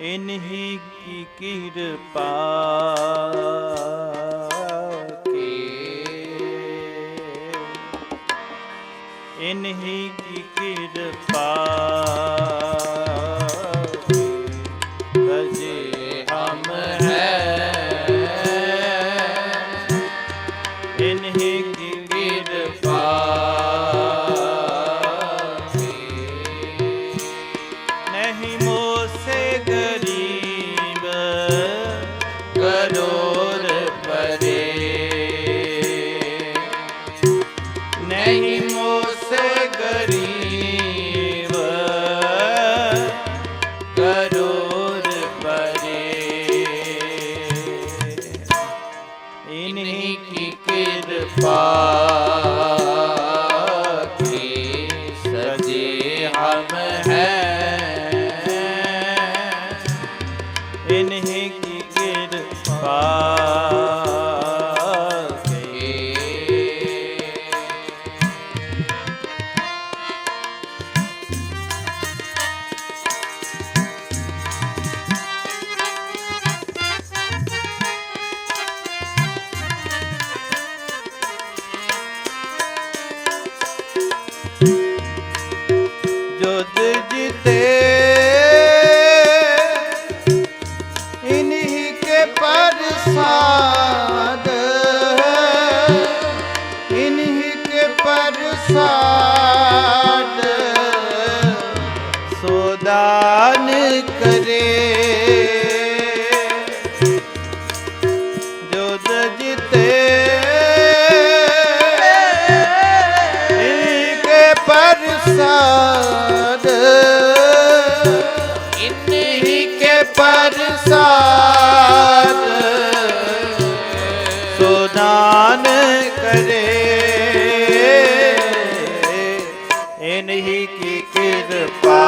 ਇਨਹੀ ਕੀ ਕਿਰਪਾ ਕੇ ਇਨਹੀ ਕੀ ਕਿਰਪਾ से गरीब इन्हें ਨਾਥ ਸੁਦਾਨ ਕਰੇ ਇਨਹੀ ਕਿਰਪਾ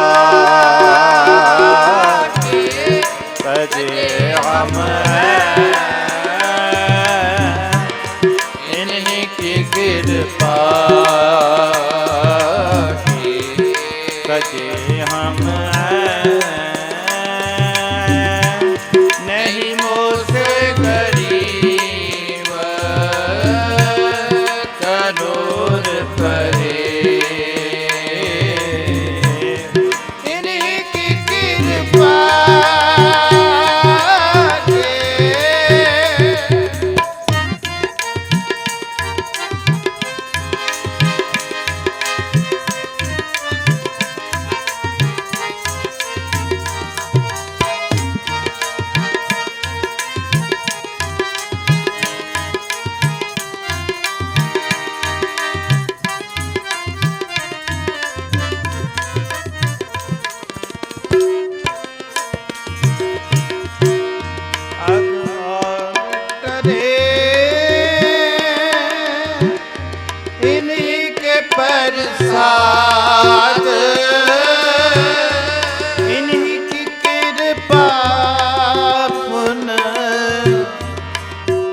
ਕੀ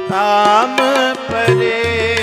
ਧਾਮ ਪਰੇ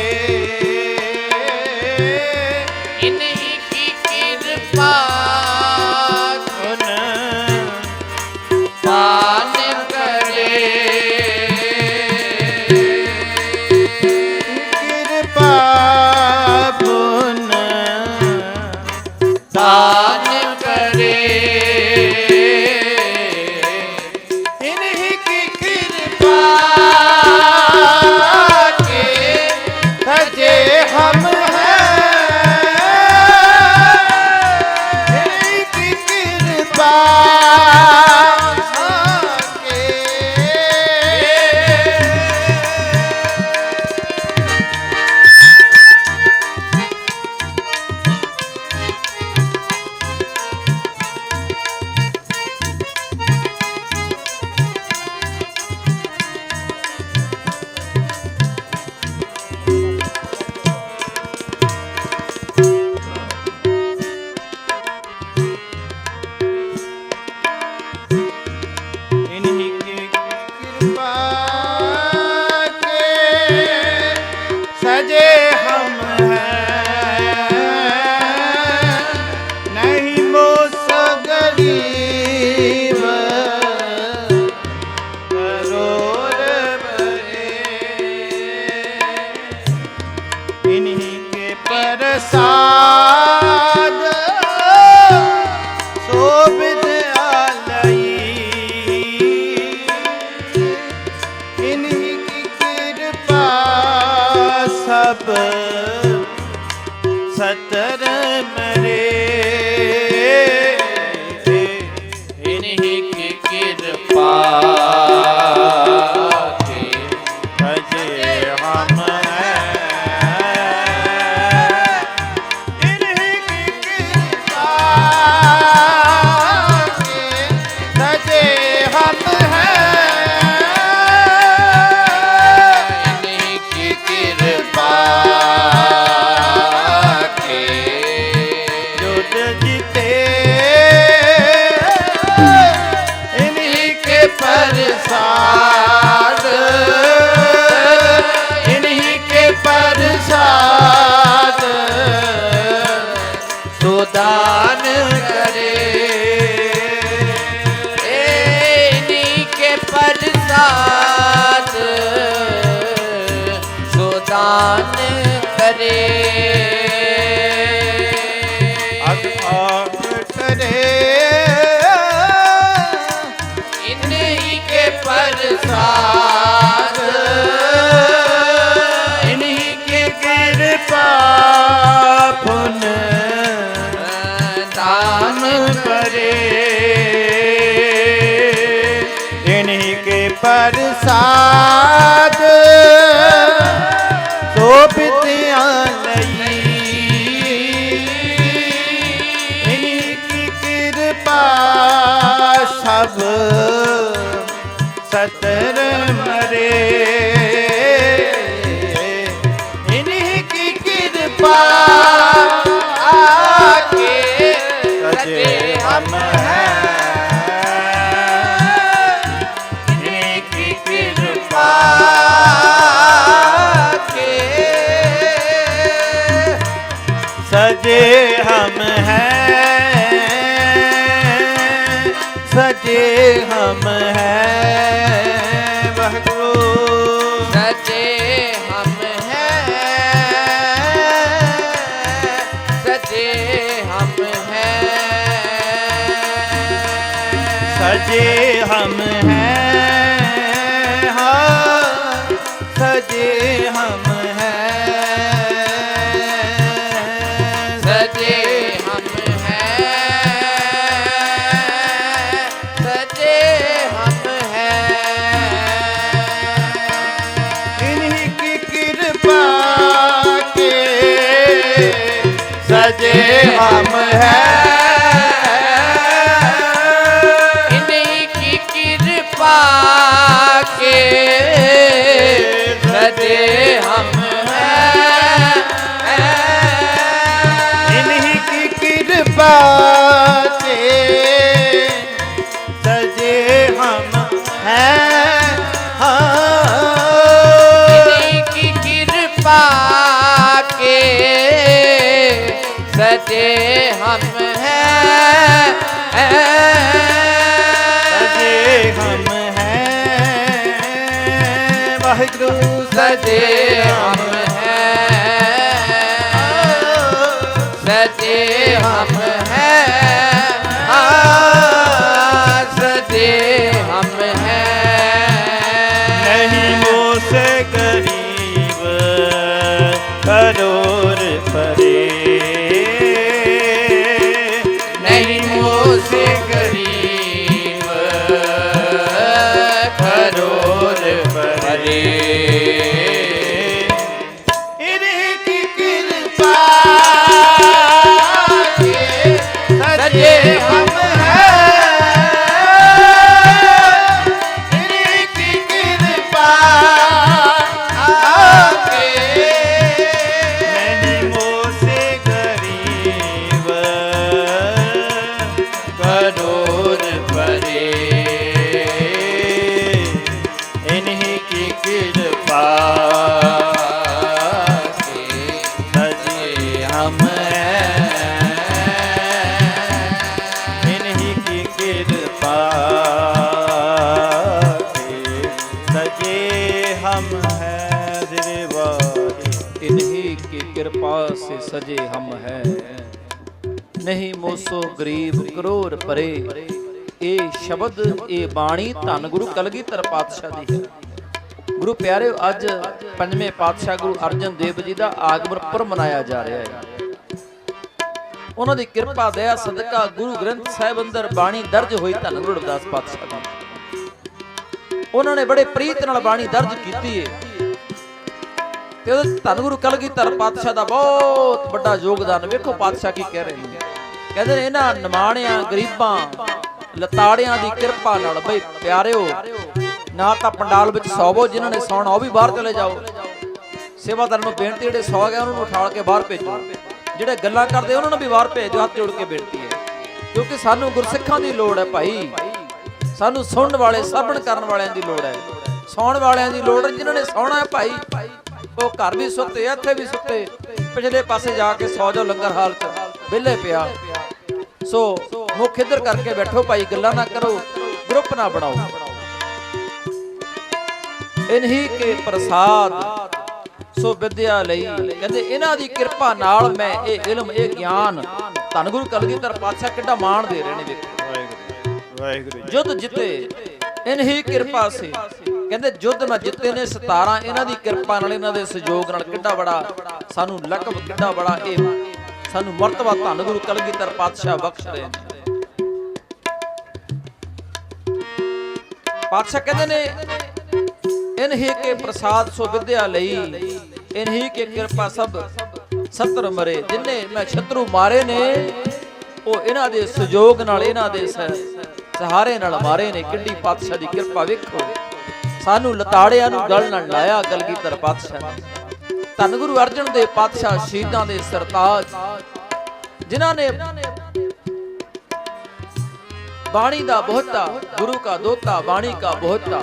इन्हीं के परसा सजे हम हैं सजे हम हैं हाँ सजे I'm a Mahal. देवा ਨਹੀਂ ਮੋਸੋ ਗਰੀਬ ਕਰੋੜ ਪਰੇ। ਇਹ ਸ਼ਬਦ, ਇਹ ਬਾਣੀ ਧੰਨ ਗੁਰੂ ਕਲਗੀਧਰ ਪਾਤਸ਼ਾਹ ਦੀ ਹੈ। ਗੁਰੂ ਪਿਆਰਿਓ, ਅੱਜ ਪੰਜਵੇਂ ਪਾਤਸ਼ਾਹ ਗੁਰੂ ਅਰਜਨ ਦੇਵ ਜੀ ਦਾ ਆਗਮਨ ਪੁਰਬ ਮਨਾਇਆ ਜਾ ਰਿਹਾ ਹੈ। ਉਹਨਾਂ ਦੀ ਕਿਰਪਾ, ਦਇਆ, ਸਦਕਾ ਗੁਰੂ ਗ੍ਰੰਥ ਸਾਹਿਬ ਅੰਦਰ ਬਾਣੀ ਦਰਜ ਹੋਈ ਧੰਨ ਗੁਰੂ ਰਵਿਦਾਸ ਪਾਤਸ਼ਾਹ ਦੀ। ਉਹਨਾਂ ਨੇ ਬੜੇ ਪ੍ਰੀਤ ਨਾਲ ਬਾਣੀ ਦਰਜ ਕੀਤੀ ਏ। ਤੇ ਉਹਦੇ ਧੰਨ ਗੁਰੂ ਕਲਗੀਧਰ ਪਾਤਸ਼ਾਹ ਦਾ ਬਹੁਤ ਵੱਡਾ ਯੋਗਦਾਨ, ਵੇਖੋ ਪਾਤਸ਼ਾਹ ਕੀ ਕਹਿ ਰਹੇ ਨੇ। ਕਹਿੰਦੇ ਨੇ ਇਹਨਾਂ ਨਿਮਾਣਿਆਂ, ਗਰੀਬਾਂ, ਲਤਾੜਿਆਂ ਦੀ ਕਿਰਪਾ ਨਾਲ ਬਈ ਪਿਆਰਿਓ, ਨਾ ਤਾਂ ਪੰਡਾਲ ਵਿੱਚ ਸੌਵੋ ਜਿਨ੍ਹਾਂ ਨੇ ਸੌਣਾ, ਉਹ ਵੀ ਬਾਹਰ ਚਲੇ ਜਾਓ। ਸੇਵਾਦਾਰਾਂ ਨੂੰ ਬੇਨਤੀ, ਜਿਹੜੇ ਸੌ ਗਏ ਉਹਨਾਂ ਨੂੰ ਉਠਾਲ ਕੇ ਬਾਹਰ ਭੇਜੋ। ਜਿਹੜੇ ਗੱਲਾਂ ਕਰਦੇ ਉਹਨਾਂ ਨੂੰ ਵੀ ਬਾਹਰ ਭੇਜ ਦਿਓ ਹੱਥ ਜੋੜ ਕੇ ਬੇਨਤੀ ਹੈ। ਕਿਉਂਕਿ ਸਾਨੂੰ ਗੁਰਸਿੱਖਾਂ ਦੀ ਲੋੜ ਹੈ ਭਾਈ। ਸਾਨੂੰ ਸੁਣਨ ਵਾਲੇ, ਸਾਬਣ ਕਰਨ ਵਾਲਿਆਂ ਦੀ ਲੋੜ ਹੈ। ਸੌਣ ਵਾਲਿਆਂ ਦੀ ਲੋੜ ਹੈ, ਜਿਨ੍ਹਾਂ ਨੇ ਸੌਣਾ ਹੈ ਭਾਈ। ਉਹ ਘਰ ਵੀ ਸੁੱਤੇ, ਇੱਥੇ ਵੀ ਸੁੱਤੇ। ਪਿਛਲੇ ਪਾਸੇ ਜਾ ਕੇ ਸੌ ਜਾਓ ਲੰਗਰ ਹਾਲ 'ਚ। ਵਿਹਲੇ ਪਿਆ। ਸੋ ਮੁੱਖ ਇੱਧਰ ਕਰਕੇ ਬੈਠੋ ਭਾਈ, ਗੱਲਾਂ ਨਾ ਕਰੋ, ਗਰੁੱਪ ਨਾ ਬਣਾਓ। ਇਨਹੀ ਕੇ ਪ੍ਰਸਾਦ ਸੋ ਵਿਦਿਆ ਲਈ। ਕਹਿੰਦੇ ਇਹਨਾਂ ਦੀ ਕਿਰਪਾ ਨਾਲ ਮੈਂ ਇਹ ਇਲਮ, ਇਹ ਗਿਆਨ ਧੰਨ ਗੁਰੂ ਕਲਗੀਧਰ ਪਾਤਸ਼ਾਹ ਕਿੱਡਾ ਮਾਣ ਦੇ ਰਹੇ ਨੇ ਵੇਖੋ। ਵਾਹਿਗੁਰੂ ਵਾਹਿਗੁਰੂ ਜੁੱਧ ਜਿੱਤੇ, ਇਨਹੀ ਕਿਰਪਾ ਸੇ। ਕਹਿੰਦੇ ਜੁੱਧ ਨਾ ਜਿੱਤੇ ਨੇ 17 ਇਹਨਾਂ ਦੀ ਕਿਰਪਾ ਨਾਲ ਇਹਨਾਂ ਦੇ ਸਹਿਯੋਗ ਨਾਲ ਕਿੱਡਾ ਬੜਾ ਸਾਨੂੰ ਲਕਬ, ਕਿੱਡਾ ਬੜਾ ਇਹ ਸਾਨੂੰ ਮਰਤਬਾ ਧੰਨ ਗੁਰੂ ਕਲਗੀਧਰ ਪਾਤਸ਼ਾਹ ਬਖਸ਼ ਰਹੇ ਨੇ ਪਾਤਸ਼ਾਹ ਕਹਿੰਦੇ ਨੇ, ਇਨਹੀ ਕੇ ਪ੍ਰਸਾਦ ਸੋ ਵਿਦਿਆ ਲਈ, ਇਨਹੀ ਕੇ ਕਿਰਪਾ ਸਭ ਸਤਰ ਮਰੇ। ਜਿਨਨੇ ਮੈਂ ਛਤਰੂ ਮਾਰੇ ਨੇ, ਉਹ ਇਹਨਾਂ ਦੇ ਸਹਿਯੋਗ ਨਾਲ ਇਹਨਾਂ ਦੇ ਸਹਾਰੇ ਨਾਲ ਮਾਰੇ ਨੇ। ਕਿੱਡੀ ਪਾਤਸ਼ਾਹ ਦੀ ਕਿਰਪਾ ਵੇਖੋ। ਸਾਨੂੰ ਲਤਾੜਿਆਂ ਨੂੰ ਗਲ ਨਾਲ ਲਾਇਆ ਗਲਗੀਧਰ ਪਾਤਸ਼ਾਹ ਧੰਨ ਗੁਰੂ ਅਰਜਨ ਦੇਵ ਪਾਤਸ਼ਾਹ ਸ਼ਹੀਦਾਂ ਦੇ ਸਰਤਾਜ, ਜਿਨ੍ਹਾਂ ਨੇ ਬਾਣੀ ਦਾ ਬਹੁਤਾ, ਗੁਰੂ ਕਾ ਦੋਤਾ, ਬਾਣੀ ਕਾ ਬਹੁਤਾ,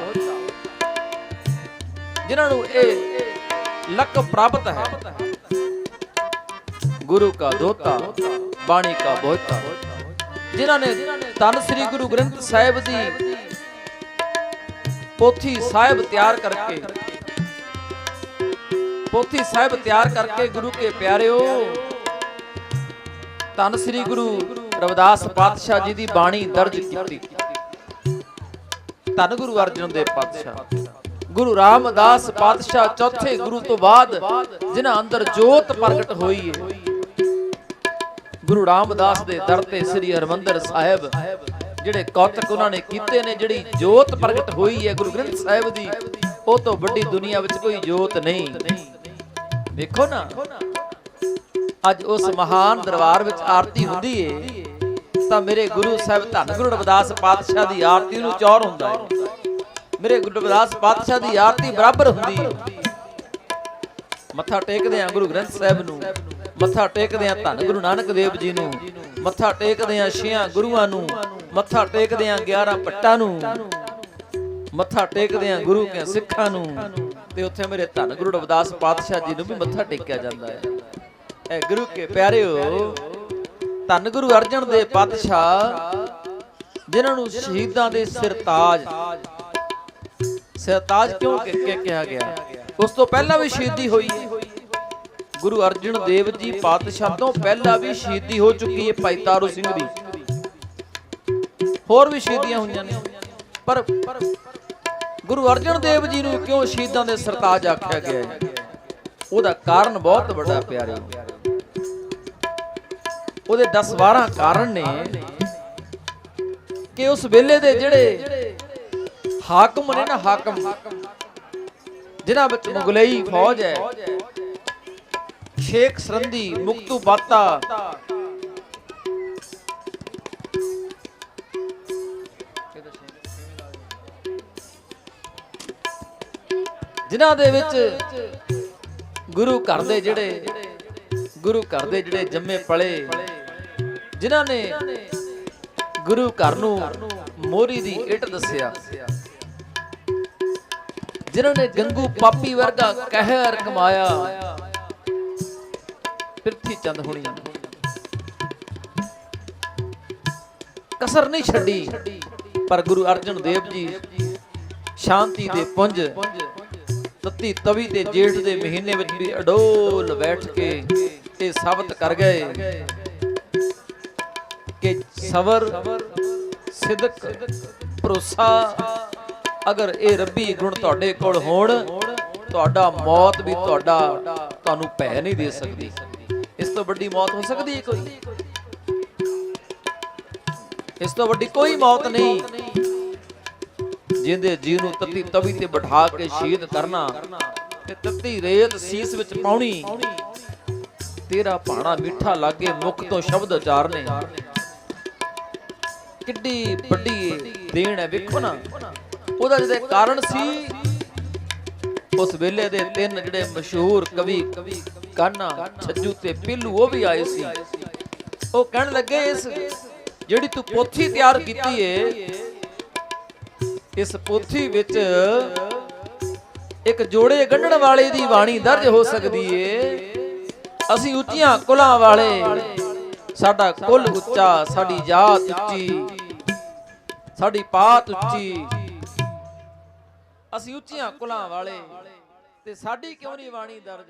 ਜਿਨ੍ਹਾਂ ਨੂੰ ਇਹ ਲਕਬ ਪ੍ਰਾਪਤ ਹੈ। ਗੁਰੂ ਕਾ ਦੋਤਾ, ਬਾਣੀ ਕਾ ਬਹੁਤਾ, ਜਿਨ੍ਹਾਂ ਨੇ ਤਨ ਸ੍ਰੀ ਗੁਰੂ ਗ੍ਰੰਥ ਸਾਹਿਬ ਦੀ ਪੋਥੀ ਸਾਹਿਬ ਤਿਆਰ ਕਰਕੇ ਪੋਥੀ ਸਾਹਿਬ ਤਿਆਰ ਕਰਕੇ ਗੁਰੂ ਕੇ ਪਿਆਰਿਓ, ਧੰਨ ਸ੍ਰੀ ਗੁਰੂ ਰਵਿਦਾਸ ਪਾਤਸ਼ਾਹ ਜੀ ਦੀ ਬਾਣੀ ਦਰਜ ਕੀਤੀ। ਧੰਨ ਗੁਰੂ ਅਰਜਨ ਦੇਵ ਪਾਤਸ਼ਾਹ। ਗੁਰੂ ਰਾਮਦਾਸ ਪਾਤਸ਼ਾਹ ਚੌਥੇ ਗੁਰੂ ਤੋਂ ਬਾਅਦ ਜਿਨ੍ਹਾਂ ਅੰਦਰ ਜੋਤ ਪ੍ਰਗਟ ਹੋਈ ਹੈ ਗੁਰੂ ਰਾਮਦਾਸ ਦੇ ਦਰ ਤੇ ਸ੍ਰੀ ਹਰਮੰਦਰ ਸਾਹਿਬ, ਜਿਹੜੇ ਕੌਤਕ ਉਹਨਾਂ ਨੇ ਕੀਤੇ ਨੇ, ਜਿਹੜੀ ਜੋਤ ਪ੍ਰਗਟ ਹੋਈ ਹੈ ਗੁਰੂ ਗ੍ਰੰਥ ਸਾਹਿਬ ਦੀ, ਉਹ ਤੋਂ ਵੱਡੀ ਦੁਨੀਆ ਵਿੱਚ ਕੋਈ ਜੋਤ ਨਹੀਂ। ਵੇਖੋ ਨਾ, ਅੱਜ ਉਸ ਮਹਾਨ ਦਰਬਾਰ ਵਿੱਚ ਆਰਤੀ ਹੁੰਦੀ ਏ, ਤਾਂ ਮੇਰੇ ਗੁਰੂ ਸਾਹਿਬ ਧੰਨ ਗੁਰੂ ਰਵਿਦਾਸ ਪਾਤਸ਼ਾਹ ਦੀ ਆਰਤੀ ਨੂੰ ਚੌਰ ਹੁੰਦਾ ਹੈ ਮੇਰੇ ਗੁਰੂ ਰਵਿਦਾਸ ਪਾਤਸ਼ਾਹ ਦੀ ਆਰਤੀ ਬਰਾਬਰ ਹੁੰਦੀ ਹੈ ਮੱਥਾ ਟੇਕਦੇ ਆ ਗੁਰੂ ਗ੍ਰੰਥ ਸਾਹਿਬ ਨੂੰ, ਮੱਥਾ ਟੇਕਦੇ ਆ ਧੰਨ ਗੁਰੂ ਨਾਨਕ ਦੇਵ ਜੀ ਨੂੰ, ਮੱਥਾ ਟੇਕਦੇ ਆ ਛੇਆਂ ਗੁਰੂਆਂ ਨੂੰ, ਮੱਥਾ ਟੇਕਦੇ ਆ 11 ਪੱਟਾਂ ਨੂੰ, ਮੱਥਾ ਟੇਕਦੇ ਆ ਗੁਰੂ ਕੇ ਸਿੱਖਾਂ ਨੂੰ ਤੇ ਉੱਥੇ ਮੇਰੇ ਧੰਨ ਗੁਰੂ ਰਵਿਦਾਸ ਪਾਤਸ਼ਾਹ ਜੀ ਨੂੰ ਵੀ ਮੱਥਾ ਟੇਕਿਆ ਜਾਂਦਾ ਹੈ। ਇਹ ਗੁਰੂ ਕੇ ਪਿਆਰਿਓ, ਧੰਨ ਗੁਰੂ ਅਰਜਨ ਦੇਵ ਪਾਤਸ਼ਾਹ, ਜਿਨ੍ਹਾਂ ਨੂੰ ਸ਼ਹੀਦਾਂ ਦੇ ਸਿਰਤਾਜ ਸਿਰਤਾਜ ਕਿਉਂ ਕਿਹਾ ਗਿਆ? ਉਸ ਤੋਂ ਪਹਿਲਾਂ ਵੀ ਸ਼ਹੀਦੀ ਹੋਈ। ਹੈ ਗੁਰੂ ਅਰਜਨ ਦੇਵ ਜੀ ਪਾਤਸ਼ਾਹ ਤੋਂ ਪਹਿਲਾਂ ਵੀ ਸ਼ਹੀਦੀ ਹੋ ਚੁੱਕੀ ਹੈ ਭਾਈ ਤਾਰੂ ਸਿੰਘ ਦੀ। ਹੋਰ ਵੀ ਸ਼ਹੀਦੀਆਂ ਹੋਈਆਂ ਨੇ। ਪਰ ਗੁਰੂ ਅਰਜਨ ਦੇਵ ਜੀ ਨੂੰ ਕਿਉਂ ਸ਼ਹੀਦਾਂ ਦੇ ਸਰਤਾਜ ਆਖਿਆ ਗਿਆ ਹੈ? ਉਹਦਾ ਕਾਰਨ ਬਹੁਤ ਵੱਡਾ ਪਿਆਰੇ। ਉਹਦੇ 10 12 ਕਾਰਨ ਨੇ ਕਿ ਉਸ ਵੇਲੇ ਦੇ ਜਿਹੜੇ ਹਾਕਮ ਨੇ ਨਾ, ਹਾਕਮ, ਜਿਨ੍ਹਾਂ ਵਿੱਚ ਮੁਗਲਈ ਫੌਜ ਹੈ, ਸ਼ੇਖ ਸਰੰਦੀ ਮੁਕਤੂ ਬਾਤਾ ਜਿਨ੍ਹਾਂ ਦੇ ਵਿੱਚ ਗੁਰੂ ਘਰ ਦੇ ਜਿਹੜੇ ਗੁਰੂ ਘਰ ਦੇ ਜਿਹੜੇ ਜੰਮੇ ਪਲੇ, ਜਿਨ੍ਹਾਂ ਨੇ ਗੁਰੂ ਘਰ ਨੂੰ ਮੋਰੀ ਦੀ ਇੱਟ ਦੱਸਿਆ, ਜਿਨ੍ਹਾਂ ਨੇ ਗੰਗੂ ਪਾਪੀ ਵਰਗਾ ਕਹਿਰ ਕਮਾਇਆ, ਪ੍ਰਿਥੀ ਚੰਦ ਹੋਣੀ ਕਸਰ ਨਹੀਂ ਛੱਡੀ, ਪਰ ਗੁਰੂ ਅਰਜਨ ਦੇਵ ਜੀ ਸ਼ਾਂਤੀ ਦੇ ਪੁੰਜ ਤਤੀ ਤਵੀ ਤੇ ਜੇਠ ਦੇ ਮਹੀਨੇ ਵਿੱਚ ਵੀ ਅਡੋਲ ਬੈਠ ਕੇ ਇਹ ਸਾਬਤ ਕਰ ਗਏ। ਸਬਰ, ਸਿਦਕ, ਭਰੋਸਾ, ਅਗਰ ਇਹ ਰੱਬੀ ਗੁਣ ਤੁਹਾਡੇ ਕੋਲ ਹੋਣ, ਤੁਹਾਡਾ ਮੌਤ ਵੀ ਤੁਹਾਡਾ ਤੁਹਾਨੂੰ ਭੈ ਨਹੀਂ ਦੇ ਸਕਦੀ। ਇਸ ਤੋਂ ਵੱਡੀ ਮੌਤ ਹੋ ਸਕਦੀ ਹੈ ਕੋਈ? ਇਸ ਤੋਂ ਵੱਡੀ ਕੋਈ ਮੌਤ ਨਹੀਂ। ਜਿੰਦੇ ਜੀ ਨੂੰ ਤਤੀ ਤਵੀ ਤੇ ਬਿਠਾ ਕੇ ਸ਼ਹੀਦ ਕਰਨਾ ਤੇ ਤਤੀ ਰੇਤ ਸੀਸ ਵਿੱਚ ਪਾਉਣੀ। ਤੇਰਾ ਭਾਣਾ ਮਿੱਠਾ ਲਾਗੇ ਮੁਖ ਤੋਂ ਸ਼ਬਦ ਉਚਾਰਨੇ। ਕਿੱਡੀ ਵੱਡੀ ਦੇਣ ਹੈ ਵੇਖੋ ਨਾ। ਉਹਦਾ ਜਿਹਦੇ ਕਾਰਨ ਸੀ, ਉਸ ਵੇਲੇ ਦੇ ਤਿੰਨ ਜਿਹੜੇ ਮਸ਼ਹੂਰ ਕਵੀ ਕਾਨਾ, ਛੱਜੂ ਤੇ ਪੀਲੂ, ਉਹ ਵੀ ਆਏ ਸੀ। ਉਹ ਕਹਿਣ ਲੱਗੇ ਇਸ ਜਿਹੜੀ ਤੂੰ ਪੋਥੀ ਤਿਆਰ ਕੀਤੀ ਏ ਇਸ ਪੋਥੀ ਵਿੱਚ ਇੱਕ ਜੋੜੇ ਗੰਢਣ ਵਾਲੇ ਦੀ ਬਾਣੀ ਦਰਜ ਹੋ ਸਕਦੀ ਏ। ਅਸੀਂ ਉੱਚੀਆਂ ਕੁਲਾਂ ਵਾਲੇ, ਸਾਡਾ ਕੁਲ ਉੱਚਾ, ਸਾਡੀ ਜਾਤ ਉੱਚੀ, ਸਾਡੀ ਪਾਤ ਉੱਚੀ। ਅਸੀਂ ਉੱਚੀਆਂ ਕੁਲਾਂ ਵਾਲੇ ਤੇ ਸਾਡੀ ਕਿਉਂ ਨਹੀਂ ਬਾਣੀ ਦਰਜ?